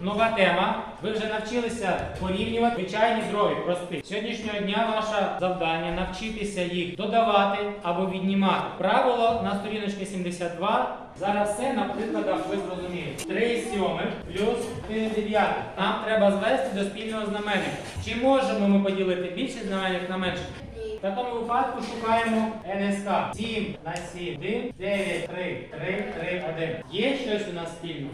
нова тема. Ви вже навчилися порівнювати звичайні дроби прості. Сьогоднішнього дня ваше завдання навчитися їх додавати або віднімати. Правило на сторіночці 72. Зараз все на прикладах ви зрозумієте. 3 сьомих плюс 4 дев'ятих. Нам треба звести до спільного знаменника. Чи можемо ми поділити більший знаменник на менший? В такому випадку шукаємо НСК. 7 на 7, 1, 9, 3, 3, 3, 1. Є щось у нас спільного?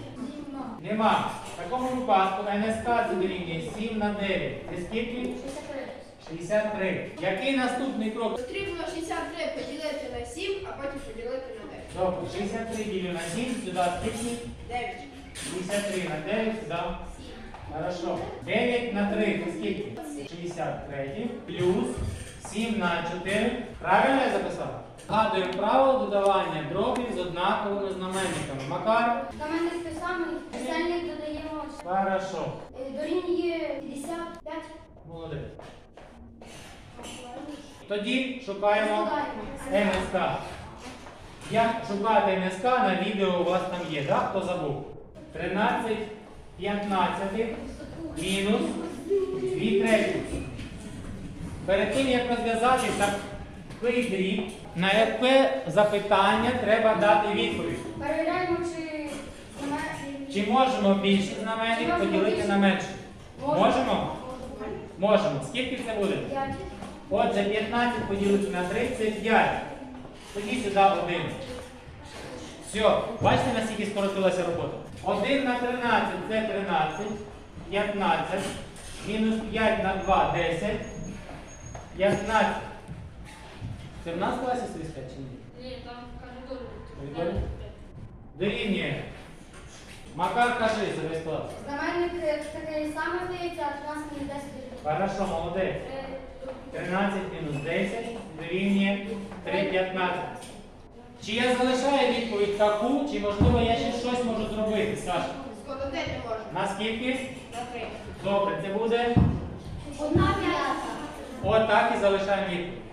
Нема. В такому випадку НСК це дорівнює 7 на 9. Це скільки? 63. Який наступний крок? Потрібно 63 поділити на 7, а потім поділити на 9. Добре, 63 ділю на 7, сюди скільки? 9. 63 на 9, сюди. Хорошо. 9 на 3, це скільки? 63. Плюс 7 на 4. Правильно я записав? Згадуємо правило додавання дробів з однаковими знаменниками. Макар. Знаменник той самий, чисельник додаємо Хорошо. е, дорівнює 55. Молодець. Тоді шукаємо НСК. Як шукати НСК на відео у вас там є, так? Хто забув? 13 15 мінус 2 треті. Перед тим, як розв'язати такий дріб, на яке запитання треба дати відповідь. Перевіряємо, чи знаменник- Чи можемо більший знаменник поділити на менший? Можемо? Можемо. Скільки це буде? П'ять. Отже, 15 поділити на 3 це 5. Тоді сюди 1. Все, бачите, наскільки скоротилася робота? 1 на 13 це 13, 15, мінус 5 на 2 10, 15. Це в нас в класі 35 чи ні? Ні, там каже Прикольно. Дорівнює. Макар, кажи себе склад. Знаменник е, такий самий здається, а 13 мінус 10 буде. Хорошо, молодець. Е, 13 мінус 10 дорівнює 3,15. Чи я залишаю відповідь таку, чи можливо я ще щось можу зробити, Саша? Скоротити можна. Наскільки? На 3. Добре, це буде Одна. Отак і залишаємо відповідь.